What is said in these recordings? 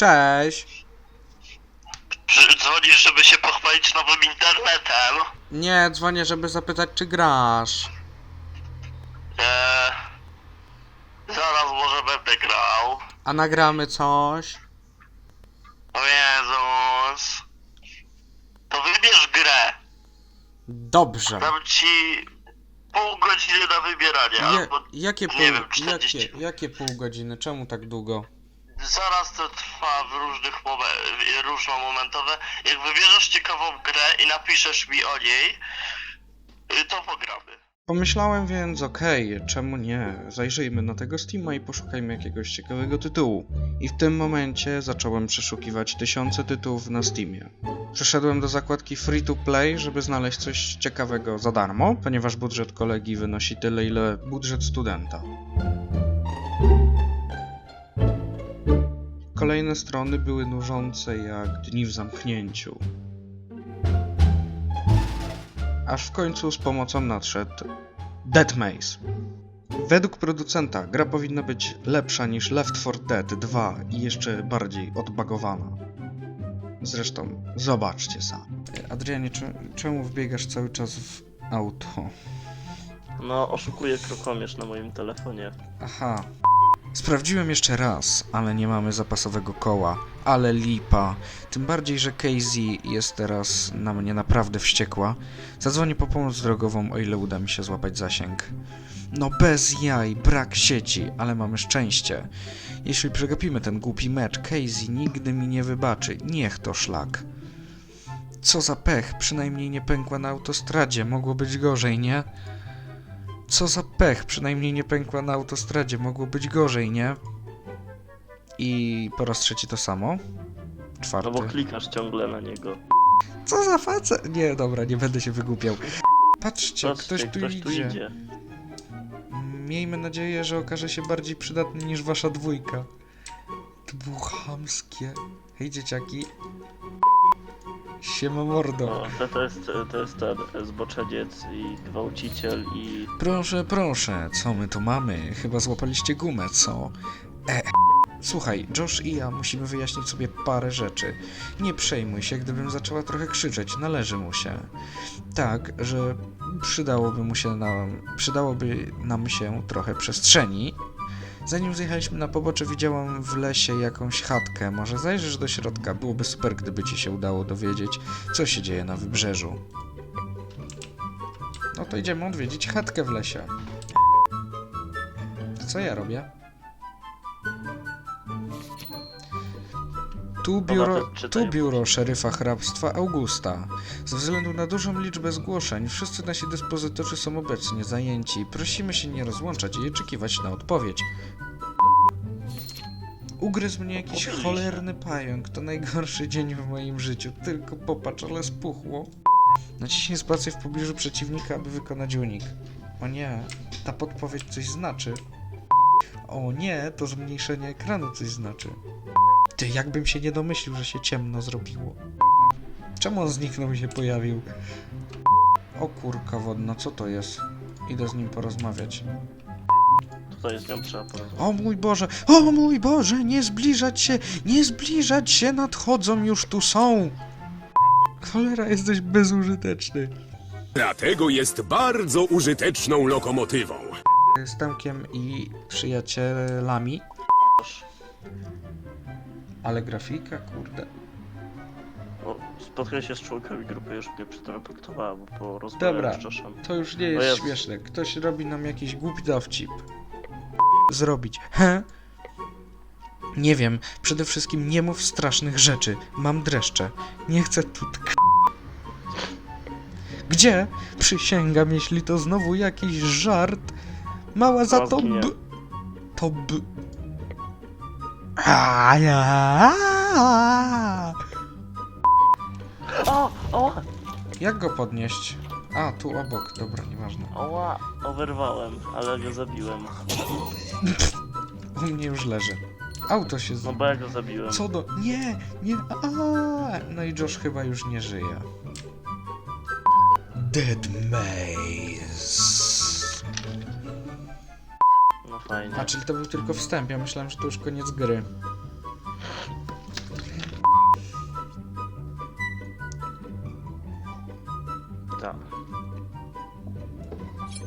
Cześć. Czy dzwonisz, żeby się pochwalić nowym internetem? Nie, dzwonię, żeby zapytać, czy grasz. Eee, zaraz może będę grał. A nagramy coś? O Jezus. To wybierz grę. Dobrze. Dam ci pół godziny na wybieranie, Je, albo jakie, pół, nie wiem, 40 jakie, jakie pół godziny? Czemu tak długo? Zaraz to trwa w różnych momen- różnomomentowe. Jak wybierzesz ciekawą grę i napiszesz mi o niej, y, to pogramy. Pomyślałem więc, okej, czemu nie? Zajrzyjmy na tego Steama i poszukajmy jakiegoś ciekawego tytułu. I w tym momencie zacząłem przeszukiwać tysiące tytułów na Steamie. Przeszedłem do zakładki Free to Play, żeby znaleźć coś ciekawego za darmo, ponieważ budżet kolegi wynosi tyle, ile budżet studenta. Kolejne strony były nużące jak dni w zamknięciu. Aż w końcu z pomocą nadszedł Dead Maze. Według producenta gra powinna być lepsza niż Left 4 Dead 2 i jeszcze bardziej odbagowana. Zresztą, zobaczcie sami. Adrianie, cze- czemu wbiegasz cały czas w auto? No, oszukuję krokomierz na moim telefonie. Aha. Sprawdziłem jeszcze raz, ale nie mamy zapasowego koła. Ale lipa. Tym bardziej, że Casey jest teraz na mnie naprawdę wściekła. Zadzwonię po pomoc drogową, o ile uda mi się złapać zasięg. No bez jaj, brak sieci, ale mamy szczęście. Jeśli przegapimy ten głupi mecz, Casey nigdy mi nie wybaczy. Niech to szlak. Co za pech, przynajmniej nie pękła na autostradzie, mogło być gorzej, nie? Co za pech, przynajmniej nie pękła na autostradzie, mogło być gorzej, nie? I po raz trzeci to samo. Czwarty. No bo klikasz ciągle na niego. Co za facet? Nie, dobra, nie będę się wygłupiał. Patrzcie, Patrzcie, ktoś, tu, ktoś idzie. tu idzie. Miejmy nadzieję, że okaże się bardziej przydatny niż wasza dwójka. To było chamskie. Hej dzieciaki. Siema mordo. No, to, to, jest, to jest ten zboczeniec i gwałciciel i... Proszę, proszę, co my tu mamy? Chyba złapaliście gumę, co? E. Słuchaj, Josh i ja musimy wyjaśnić sobie parę rzeczy. Nie przejmuj się, gdybym zaczęła trochę krzyczeć, należy mu się. Tak, że przydałoby mu się nam, przydałoby nam się trochę przestrzeni. Zanim zjechaliśmy na pobocze, widziałam w lesie jakąś chatkę. Może zajrzysz do środka? Byłoby super, gdyby ci się udało dowiedzieć, co się dzieje na wybrzeżu. No to idziemy odwiedzić chatkę w lesie. Co ja robię? Tu biuro, tu biuro szeryfa hrabstwa Augusta. Ze względu na dużą liczbę zgłoszeń, wszyscy nasi dyspozytorzy są obecnie zajęci. Prosimy się nie rozłączać i oczekiwać na odpowiedź. Ugryzł mnie jakiś cholerny pająk. To najgorszy dzień w moim życiu. Tylko popatrz, ale spuchło. Naciśnij spację w pobliżu przeciwnika, aby wykonać unik. O nie, ta podpowiedź coś znaczy. O nie, to zmniejszenie ekranu coś znaczy. Ty, jakbym się nie domyślił, że się ciemno zrobiło. Czemu on zniknął i się pojawił? O kurka wodna, co to jest? Idę z nim porozmawiać. Tutaj z nią trzeba porozmawiać. O mój Boże, o mój Boże, nie zbliżać się, nie zbliżać się, nadchodzą, już tu są. Cholera, jesteś bezużyteczny. Dlatego jest bardzo użyteczną lokomotywą. Z Tomkiem i przyjacielami. Ale grafika, kurde. O, spotkaj się z członkami grupy, już mnie przeteleportowała, bo rozmowie Dobra. z Joshem. To już nie O jest Jezu. śmieszne. Ktoś robi nam jakiś głupi dowcip. Zrobić. He? Nie wiem. Przede wszystkim nie mów strasznych rzeczy. Mam dreszcze. Nie chcę tu tkw... Gdzie? Przysięgam, jeśli to znowu jakiś żart. Mała za to b... To b... A, ja. O! O! Jak go podnieść? A, tu obok. Dobra, nieważne. Oła! Oberwałem, ale go zabiłem. U mnie już leży. Auto się z... No bo ja go zabiłem. Co do... Nie, nie, a, No i Josh chyba już nie żyje. Dead Maze. A, czyli to był tylko wstęp. Ja myślałem, że to już koniec gry. Tak.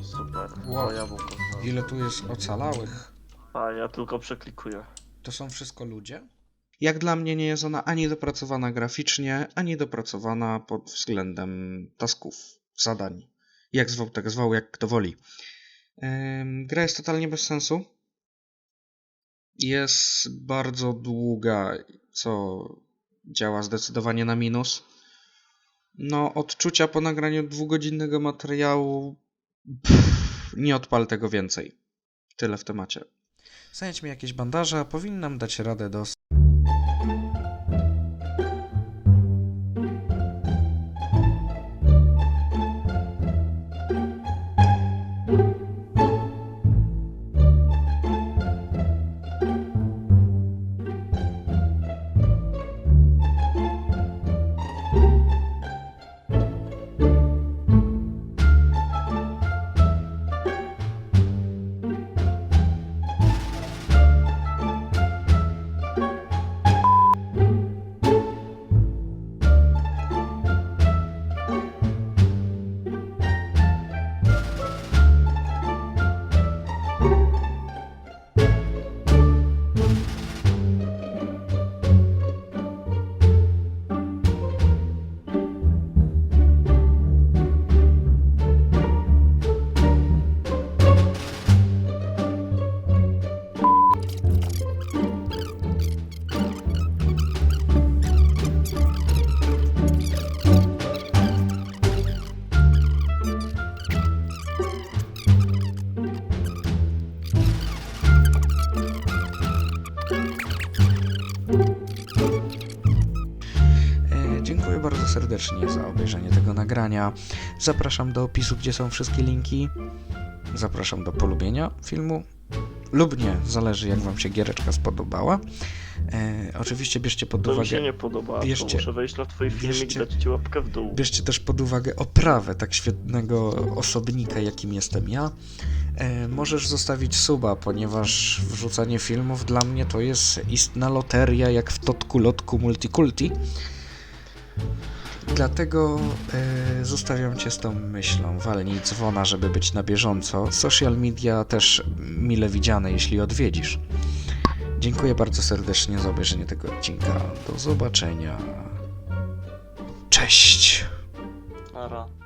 Super. Wow. Jabłko. Ile tu jest ocalałych? A ja tylko przeklikuję. To są wszystko ludzie? Jak dla mnie nie jest ona ani dopracowana graficznie, ani dopracowana pod względem tasków, zadań. Jak zwał, tak zwał, jak kto woli. Gra jest totalnie bez sensu. Jest bardzo długa, co działa zdecydowanie na minus. No, odczucia po nagraniu dwugodzinnego materiału. Pff, nie odpal tego więcej. Tyle w temacie. Znajdź mi jakieś bandaże, powinnam dać radę do serdecznie za obejrzenie tego nagrania. Zapraszam do opisu, gdzie są wszystkie linki. Zapraszam do polubienia filmu lub nie, zależy jak Wam się giereczka spodobała. E, oczywiście bierzcie pod To mi się uwagę, nie podoba, bierzcie- to muszę wejść na twój filmik bierzcie- i dać ci łapkę w dół. bierzcie też pod uwagę oprawę tak świetnego osobnika, jakim jestem ja. E, możesz zostawić suba, ponieważ wrzucanie filmów dla mnie to jest istna loteria, jak w totku lotku multikulti. Dlatego e, zostawiam Cię z tą myślą. Walnij dzwona, żeby być na bieżąco. Social media też mile widziane, jeśli odwiedzisz. Dziękuję bardzo serdecznie za obejrzenie tego odcinka. Do zobaczenia. Cześć! Nara.